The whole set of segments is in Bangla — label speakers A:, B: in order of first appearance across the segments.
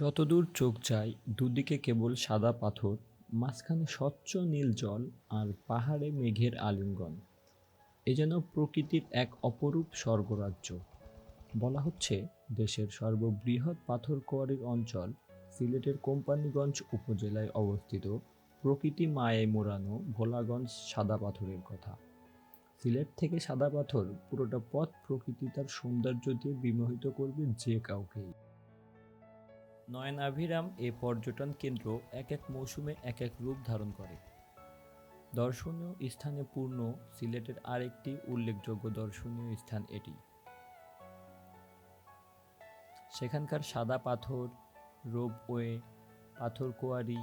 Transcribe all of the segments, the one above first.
A: যতদূর চোখ যায়, দুদিকে কেবল সাদা পাথর, মাঝখানে স্বচ্ছ নীল জল আর পাহাড়ে মেঘের আলিঙ্গন। এ যেন প্রকৃতির এক অপরূপ স্বর্গরাজ্য। বলা হচ্ছে, দেশের সর্ববৃহৎ পাথর কোয়ারির অঞ্চল সিলেটের কোম্পানিগঞ্জ উপজেলায় অবস্থিত প্রকৃতি মায়ে মোড়ানো ভোলাগঞ্জ সাদা পাথরের কথা। সিলেট থেকে সাদা পাথর পুরোটা পথ প্রকৃতি তার সৌন্দর্য দিয়ে বিমোহিত করবে যে কাউকেই। নয়নাভিরাম এ পর্যটন কেন্দ্র এক এক মৌসুমে এক এক রূপ ধারণ করে। দর্শনীয় স্থানে পূর্ণ, সিলেটের আরেকটি উল্লেখযোগ্য দর্শনীয় স্থান এটি। সেখানকার সাদা পাথর, রোপওয়ে পাথর কোয়ারি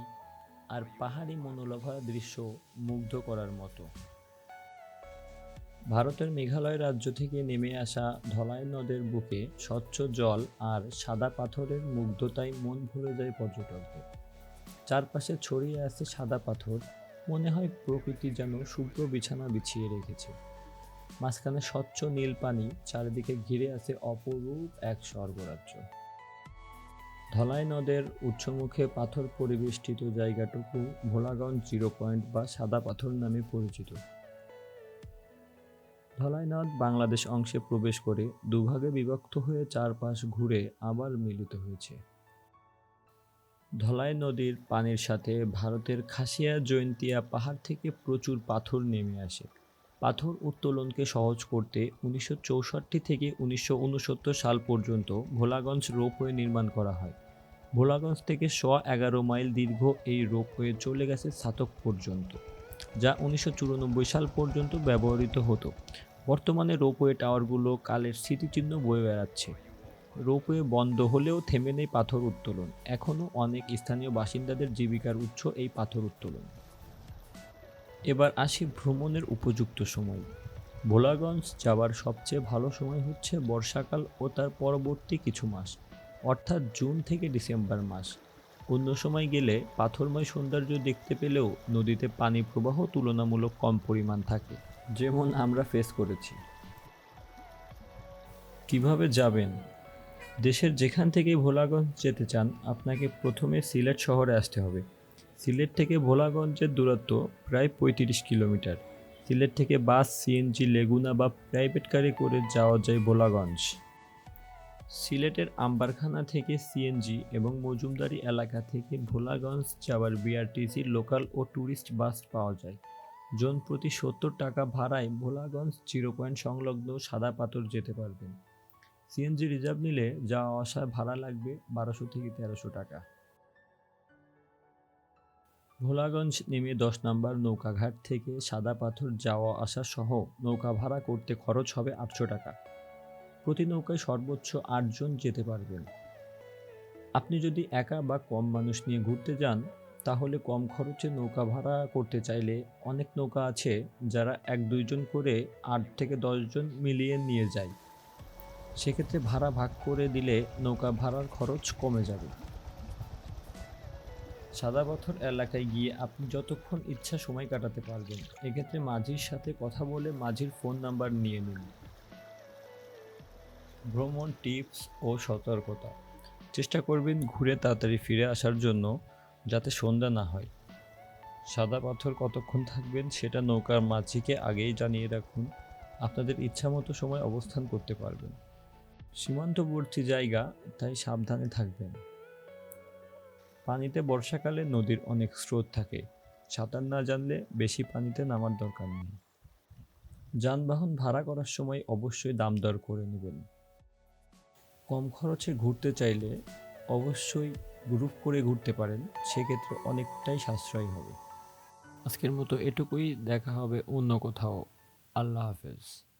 A: আর পাহাড়ি মনোলোভা দৃশ্য মুগ্ধ করার মতো। ভারতের মেঘালয় রাজ্য থেকে নেমে আসা ধলাই নদের বুকে স্বচ্ছ জল আর সাদা পাথরের মুগ্ধতায় মন ভরে যায় পর্যটকদের। চারপাশে ছড়িয়ে আছে সাদা পাথর, মনে হয় প্রকৃতি যেন শুভ্র বিছানা বিছিয়ে রেখেছে। মাঝখানে স্বচ্ছ নীল পানি, চারিদিকে ঘিরে আছে অপরূপ এক স্বর্গরাজ্য। ধলাই নদের উৎসমুখে পাথর পরিবেষ্টিত জায়গাটুকু ভোলাগঞ্জ জিরো পয়েন্ট বা সাদা পাথর নামে পরিচিত। ধলাই নদ বাংলাদেশ অংশে প্রবেশ করে দুভাগে বিভক্ত হয়ে চারপাশ ঘুরে আবার মিলিত হয়েছে। ধলাই নদীর পানির সাথে ভারতের খাসিয়া জয়ন্তিয়া পাহাড় থেকে প্রচুর পাথর নেমে আসে। পাথর উত্তোলনকে সহজ করতে উনিশশো চৌষট্টি থেকে উনিশশো উনসত্তর সাল পর্যন্ত ভোলাগঞ্জ রোপওয়ে নির্মাণ করা হয়। ভোলাগঞ্জ থেকে শ এগারো মাইল দীর্ঘ এই রোপওয়ে চলে গেছে ছাতক পর্যন্ত। যা উনিশশো চুরানব্বই সাল পর্যন্ত ব্যবহৃত হতো। বর্তমানে রোপওয়ে টাওয়ারগুলো কালের স্মৃতিচিহ্ন বয়ে বেড়াচ্ছে। রোপওয়ে বন্ধ হলেও থেমে নেই পাথর উত্তোলন। এখনও অনেক স্থানীয় বাসিন্দাদের জীবিকার উৎস এই পাথর উত্তোলন। এবার আসি ভ্রমণের উপযুক্ত সময়। ভোলাগঞ্জ যাওয়ার সবচেয়ে ভালো সময় হচ্ছে বর্ষাকাল ও তার পরবর্তী কিছু মাস, অর্থাৎ জুন থেকে ডিসেম্বর মাস। অন্য সময় গেলে পাথরময় সৌন্দর্য দেখতে পেলেও নদীতে পানি প্রবাহ তুলনামূলক কম পরিমাণ থাকে। যেমন আমরা ফেস করেছি। কীভাবে যাবেন? দেশের যেখান থেকে ভোলাগঞ্জ যেতে চান, আপনাকে প্রথমে সিলেট শহরে আসতে হবে। সিলেট থেকে ভোলাগঞ্জের দূরত্ব প্রায় পঁয়ত্রিশ কিলোমিটার। সিলেট থেকে বাস সিএনজি লেগুনা বা প্রাইভেট কারে করে যাওয়া যায় ভোলাগঞ্জ। সিলেটের আম্বারখানা থেকে সিএনজি এবং মজুমদারি এলাকা থেকে ভোলাগঞ্জ যাওয়ার বিআরটিসি লোকাল ও ট্যুরিস্ট বাস পাওয়া যায়। জন প্রতি সত্তর টাকা ভাড়ায় ভোলাগঞ্জ জিরো পয়েন্ট সংলগ্ন সাদা পাথর যেতে পারবেন। সিএনজি রিজার্ভ নিলে যাওয়া আসা ভাড়া লাগবে বারোশো থেকে তেরোশো টাকা। ভোলাগঞ্জ নেমে দশ নম্বর নৌকাঘাট থেকে সাদা পাথর যাওয়া আসা সহ নৌকা ভাড়া করতে খরচ হবে আটশো টাকা। প্রতি নৌকায় সর্বোচ্চ আটজন যেতে পারবেন। আপনি যদি একা বা কম মানুষ নিয়ে ঘুরতে যান, তাহলে কম খরচে নৌকা ভাড়া করতে চাইলে অনেক নৌকা আছে যারা এক দুইজন করে আট থেকে দশজন মিলিয়ে নিয়ে যায়। সেক্ষেত্রে ভাড়া ভাগ করে দিলে নৌকা ভাড়ার খরচ কমে যাবে। সাদা পাথর এলাকায় গিয়ে আপনি যতক্ষণ ইচ্ছা সময় কাটাতে পারবেন। এক্ষেত্রে মাঝির সাথে কথা বলে মাঝির ফোন নাম্বার নিয়ে নিন। ভ্রমণ টিপস ও সতর্কতা। চেষ্টা করবেন ঘুরে তাড়াতাড়ি ফিরে আসার জন্য যাতে সন্ধ্যা না হয়। সাদা পাথর কতক্ষণ থাকবেন সেটা নৌকার মাঝিকে আগেই জানিয়ে রাখুন। আপনাদের ইচ্ছামতো সময় অবস্থান করতে পারবেন। সীমান্তবর্তী জায়গা, তাই সাবধানে থাকবেন। পানিতে বর্ষাকালে নদীর অনেক স্রোত থাকে। সাঁতার না জানলে বেশি পানিতে নামার দরকার নেই। যানবাহন ভাড়া করার সময় অবশ্যই দাম দর করে নেবেন। কম খরচে ঘুরতে চাইলে অবশ্যই গ্রুপ করে ঘুরতে পারেন, সেক্ষেত্রে অনেকটাই সাশ্রয়ী হবে। আজকের মতো এটুকুই, দেখা হবে অন্য কোথাও। আল্লাহ হাফেজ।